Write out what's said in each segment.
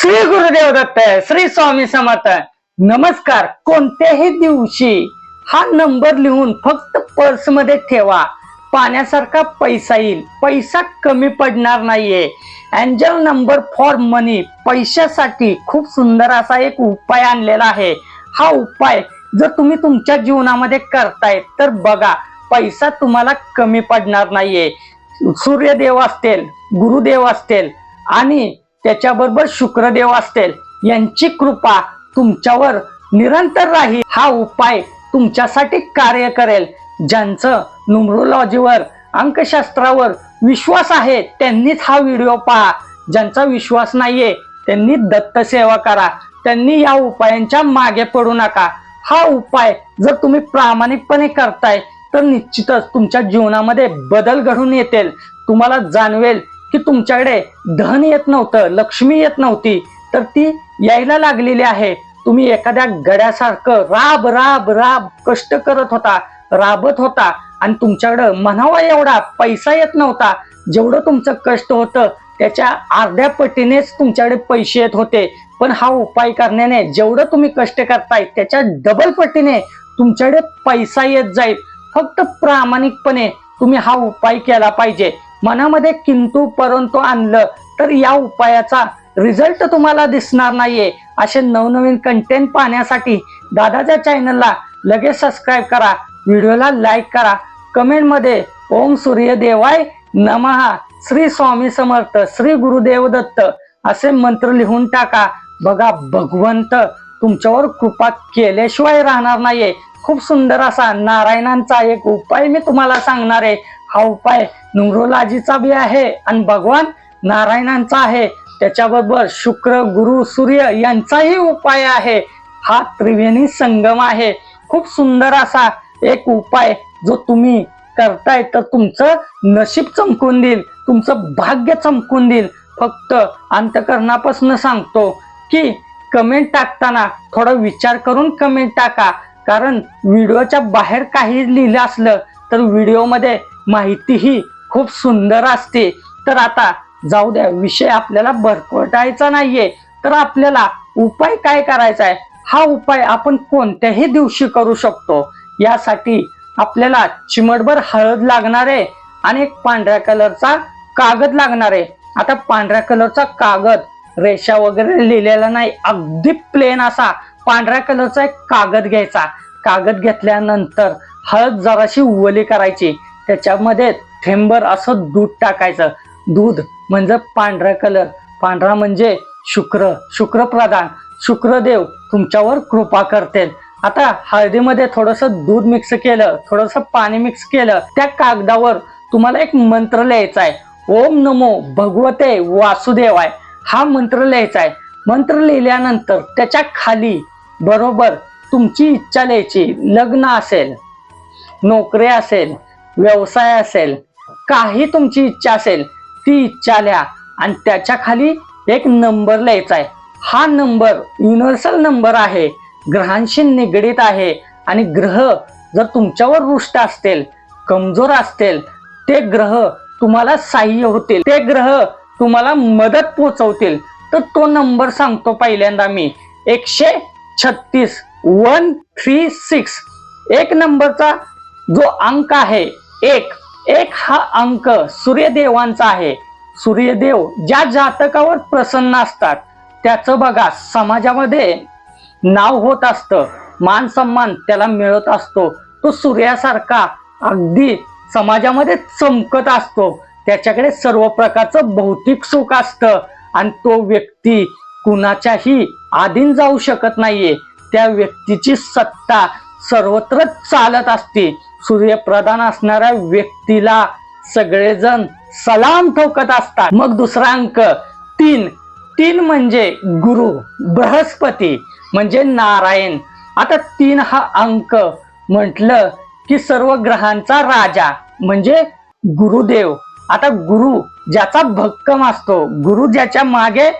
श्री गुरुदेव दत्त श्री स्वामी समर्थ नमस्कार कोणत्याही दिवशी हा नंबर लिहून फक्त पर्समध्ये ठेवा. पाण्यासारखा पैसा येईल. पैसा कमी पडणार नाहीये. अँजल नंबर फॉर मनी पैशासाठी खूप सुंदर असा एक उपाय आणलेला आहे. हा उपाय जर तुम्ही तुमच्या जीवनामध्ये करताय तर बघा पैसा तुम्हाला कमी पडणार नाहीये. सूर्यदेव असतील गुरुदेव असतील आणि त्याच्याबरोबर शुक्रदेव असतील. यांची कृपा तुमच्यावर निरंतर राहील हा उपाय तुमच्यासाठी कार्य करेल. ज्यांचं न्युमरोलॉजीवर अंकशास्त्रावर विश्वास आहे त्यांनीच हा व्हिडिओ पहा. ज्यांचा विश्वास नाहीये त्यांनी दत्त सेवा करा. त्यांनी या उपायांच्या मागे पडू नका. हा उपाय जर तुम्ही प्रामाणिकपणे करताय तर निश्चितच तुमच्या जीवनामध्ये बदल घडून येतील. तुम्हाला जाणवेल की तुमच्याकडे धन येत नव्हतं लक्ष्मी येत नव्हती तर ती यायला लागलेली आहे. तुम्ही एखाद्या गड्यासारखं राब राब राब कष्ट करत होता राबत होता आणि तुमच्याकडं म्हणावा एवढा पैसा येत नव्हता. जेवढं तुमचं कष्ट होतं त्याच्या अर्ध्या पटीनेच तुमच्याकडे पैसे येत होते. पण हा उपाय करण्याने जेवढं तुम्ही कष्ट करताय त्याच्या डबल पटीने तुमच्याकडे पैसा येत जाईल. फक्त प्रामाणिकपणे तुम्ही हा उपाय केला पाहिजे. मनामध्ये किंतु परंतु आणलं तर या उपायाचा रिझल्ट तुम्हाला दिसणार नाहीये. असे नवनवीन कंटेंट पाहण्यासाठी दादाच्या चॅनलला लगेच सबस्क्राईब करा. व्हिडिओला लाईक करा. कमेंटमध्ये ओम सूर्य देवाय नमहा श्री स्वामी समर्थ श्री गुरुदेव दत्त असे मंत्र लिहून टाका. बघा भगवंत तुमच्यावर कृपा केल्याशिवाय राहणार नाहीये. खूप सुंदर असा नारायणांचा एक उपाय मी तुम्हाला सांगणार आहे. हा उपाय न्यूरोलॉजीचा बी आहे आणि भगवान नारायणांचा आहे. त्याच्याबरोबर शुक्र गुरु सूर्य यांचाही उपाय आहे. हा त्रिवेणी संगम आहे. खूप सुंदर असा एक उपाय जो तुम्ही करताय तर तुमचं नशीब चमकून देईल तुमचं भाग्य चमकून देईल. फक्त अंतकरणापासून सांगतो की कमेंट टाकताना थोडा विचार करून कमेंट टाका. कारण व्हिडिओच्या बाहेर काही लिहिलं असलं तर व्हिडिओमध्ये माहितीही खूप सुंदर असते. तर आता जाऊ द्या विषय आपल्याला भरकटायचा नाहीये. तर आपल्याला उपाय काय करायचा आहे? हा उपाय आपण कोणत्याही दिवशी करू शकतो. यासाठी आपल्याला चिमटभर हळद लागणार आहे आणि एक पांढऱ्या कलरचा कागद लागणार आहे. आता पांढऱ्या कलरचा कागद रेषा वगैरे लिहिलेला नाही अगदी प्लेन असा पांढऱ्या कलरचा एक कागद घ्यायचा. कागद घेतल्यानंतर हळद जराशी उवली करायची. त्याच्यामध्ये थेंबर असं दूध टाकायचं. दूध म्हणजे पांढरा कलर पांढरा म्हणजे शुक्र. शुक्र प्रधान शुक्रदेव तुमच्यावर कृपा करते आता हळदीमध्ये थोडस दूध मिक्स केलं थोडस पाणी मिक्स केलं त्या कागदावर तुम्हाला एक मंत्र लिहायचा आहे. ओम नमो भगवते वासुदेवाय. हा मंत्र लिहायचा आहे. मंत्र लिहिल्यानंतर त्याच्याखाली बरोबर तुमची इच्छा लिहायची. लग्न असेल नोकरी असेल व्यवसाय असेल काही तुमची इच्छा असेल ती इच्छा लिहा आणि त्याच्याखाली एक नंबर लिहायचा आहे. हा नंबर युनिव्हर्सल नंबर आहे. ग्रहांशी निगडीत आहे. आणि ग्रह जर तुमच्यावर रुष्ट असतील कमजोर असतील ते ग्रह तुम्हाला सहाय्य होतील. ते ग्रह तुम्हाला मदत पोचवतील तर तो नंबर सांगतो पहिल्यांदा मी. एकशे छत्तीस वन थ्री सिक्स. एक नंबरचा जो अंक आहे एक एक हा अंक सूर्यदेवांचा आहे. सूर्यदेव ज्या जातकावर प्रसन्न असतात त्याचं बघा समाजामध्ये नाव होत असतं मान सन्मान त्याला मिळत असतो. तो सूर्यासारखा अगदी समाजामध्ये चमकत असतो. त्याच्याकडे सर्व प्रकारचं भौतिक सुख असतं आणि तो व्यक्ती कुणाच्याही आधीन जाऊ शकत नाहीये. त्या व्यक्तीची सत्ता सर्वत्र चालत असते. सूर्यप्रधान असणाऱ्या व्यक्तीला सगळेजण सलाम ठोकत असतात. मग दुसरा अंक तीन. तीन म्हणजे गुरु बृहस्पती म्हणजे नारायण. आता तीन हा अंक म्हटलं की सर्व ग्रहांचा राजा म्हणजे गुरुदेव. आता गुरु ज्याचा भक्कम असतो गुरु ज्याच्या मागे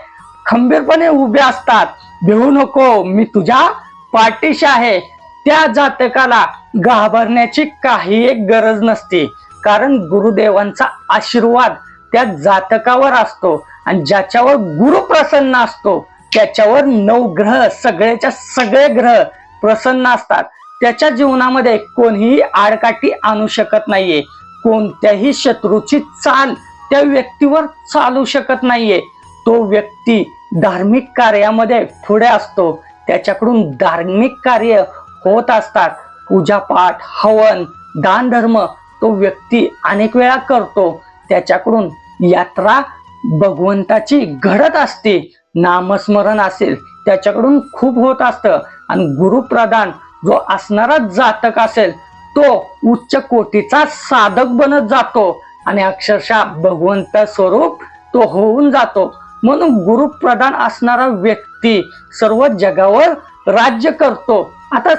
खंबीरपणे उभे असतात भिवू नको मी तुझ्या पाठीशी आहे. त्या जातकाला घाबरण्याची काही एक गरज नसते. कारण गुरुदेवांचा आशीर्वाद त्या जातकावर असतो आणि ज्याच्यावर गुरु प्रसन्न असतो त्याच्यावर नऊ ग्रह सगळ्याच्या सगळे ग्रह प्रसन्न असतात. त्याच्या जीवनामध्ये कोणीही आडकाठी आणू शकत नाहीये. कोणत्याही शत्रूची चाल त्या व्यक्तीवर चालू शकत नाहीये. तो व्यक्ती धार्मिक कार्यामध्ये पुढे असतो. त्याच्याकडून धार्मिक कार्य होत असतात. पूजापाठ हवन दानधर्म तो व्यक्ती अनेक वेळा करतो. त्याच्याकडून यात्रा भगवंताची घडत असते. नामस्मरण असेल त्याच्याकडून खूप होत असतं. आणि गुरुप्रधान जो असणारा जातक असेल तो उच्च कोटीचा साधक बनत जातो. आणि अक्षरशः भगवंत स्वरूप तो होऊन जातो. म्हणून गुरुप्रधान असणारा व्यक्ती सर्व जगावर राज्य करतो. आता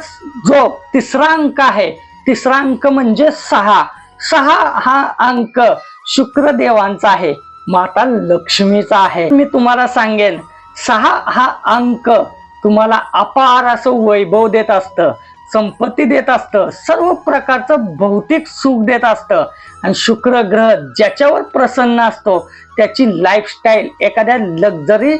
जो तिसरा अंक आहे तिसरा अंक म्हणजे सहा. सहा हा अंक शुक्रदेवांचा आहे माता लक्ष्मीचा आहे. मी तुम्हाला सांगेन सहा हा अंक तुम्हाला अपार असं वैभव देत असतं संपत्ती देत असतं सर्व प्रकारचं भौतिक सुख देत असतं. आणि शुक्र ग्रह ज्याच्यावर प्रसन्न असतो त्याची लाईफस्टाईल एखाद्या लक्झरी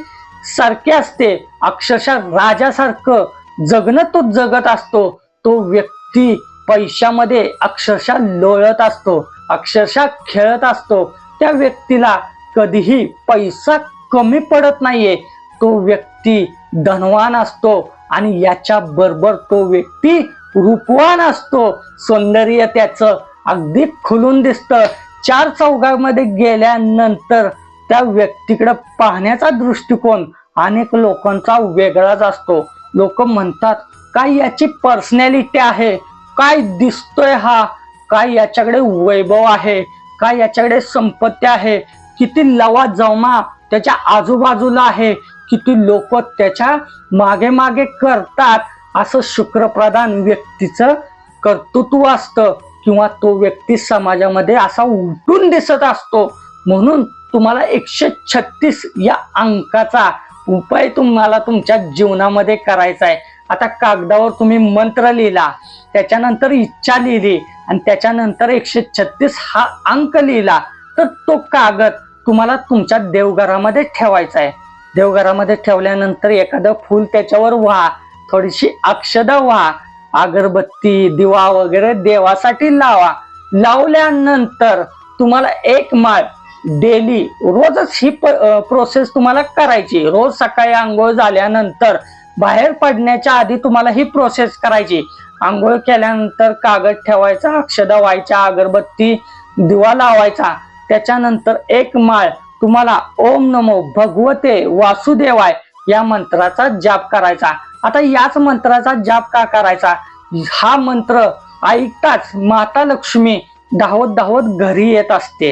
सारखी असते अक्षरशः राजासारखं जगणं तो जगत असतो तो व्यक्ती पैशामध्ये अक्षरशः लोळत असतो अक्षरशः खेळत असतो. त्या व्यक्तीला कधीही पैसा कमी पडत नाहीये. तो व्यक्ती धनवान असतो आणि याच्या बरोबर तो व्यक्ती रूपवान असतो. सौंदर्य त्याचं अगदी खुलून दिसतं. चार चौघामध्ये गेल्यानंतर त्या व्यक्तीकडे पाहण्याचा दृष्टिकोन अनेक लोकांचा वेगळाच असतो. लोक म्हणतात काय याची पर्सनॅलिटी आहे? काय दिसतोय हा? काय याच्याकडे वैभव आहे? काय याच्याकडे संपत्ती आहे? किती लवा जमा त्याच्या आजूबाजूला आहे? किती लोक त्याच्यामागे मागे करतात? असं शुक्रप्रधान व्यक्तीचं कर्तृत्व असतं किंवा तो व्यक्ती समाजामध्ये असा उलटून दिसत असतो. म्हणून तुम्हाला एकशे छत्तीस या अंकाचा उपाय तुम्हाला तुमच्या जीवनामध्ये करायचा आहे. आता कागदावर तुम्ही मंत्र लिहिला त्याच्यानंतर इच्छा लिहिली आणि त्याच्यानंतर एकशे छत्तीस हा अंक लिहिला तर तो कागद तुम्हाला तुमच्या देवघरामध्ये ठेवायचा आहे. देवघरामध्ये ठेवल्यानंतर एखादं फूल त्याच्यावर व्हा थोडीशी अक्षदा व्हा अगरबत्ती दिवा वगैरे देवासाठी लावा. लावल्यानंतर तुम्हाला एक माळ डेली रोजच ही प्रोसेस तुम्हाला करायची. रोज सकाळी आंघोळ झाल्यानंतर बाहेर पडण्याच्या आधी तुम्हाला ही प्रोसेस करायची. आंघोळ केल्यानंतर कागद ठेवायचा अक्षदा व्हायच्या अगरबत्ती दिवा लावायचा. त्याच्यानंतर एक माळ तुम्हाला ओम नमो भगवते वासुदेवाय या मंत्राचा जाप करायचा. आता याच मंत्राचा जाप का करायचा? हा मंत्र ऐकताच माता लक्ष्मी धावत धावत घरी येत असते.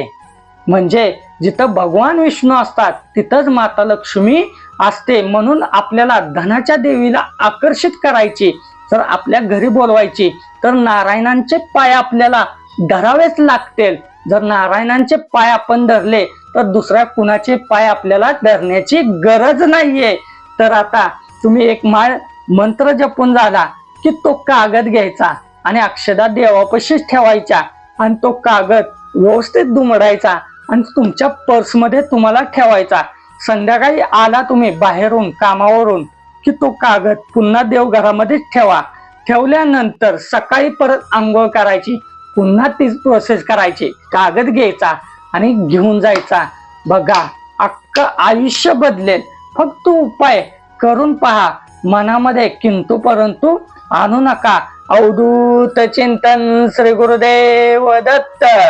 म्हणजे जिथं भगवान विष्णू असतात तिथंच माता लक्ष्मी असते. म्हणून आपल्याला धनाच्या देवीला आकर्षित करायची जर आपल्या घरी बोलवायची. तर नारायणांचे पाय आपल्याला धरावेच लागतील. जर नारायणांचे पाय आपण धरले तर दुसऱ्या कुणाचे पाय आपल्याला धरण्याची गरज नाहीये. तर आता तुम्ही एक माळ मंत्र जपून झाला की तो कागद घ्यायचा आणि अक्षदा देवापाशीच ठेवायच्या आणि तो कागद व्यवस्थित दुमडायचा. आणि तुमच्या पर्समध्ये तुम्हाला ठेवायचा. संध्याकाळी आला तुम्ही बाहेरून कामावरून की तो कागद पुन्हा देवघरामध्ये ठेवा. ठेवल्यानंतर सकाळी परत आंघोळ करायची पुन्हा तीच प्रोसेस करायची. कागद घ्यायचा आणि घेऊन जायचा. बघा अख्खं आयुष्य बदलेल. फक्त उपाय करून पहा. मनामध्ये किंतु परंतु आणू नका. अवधूत चिंतन श्री गुरुदेव दत्त.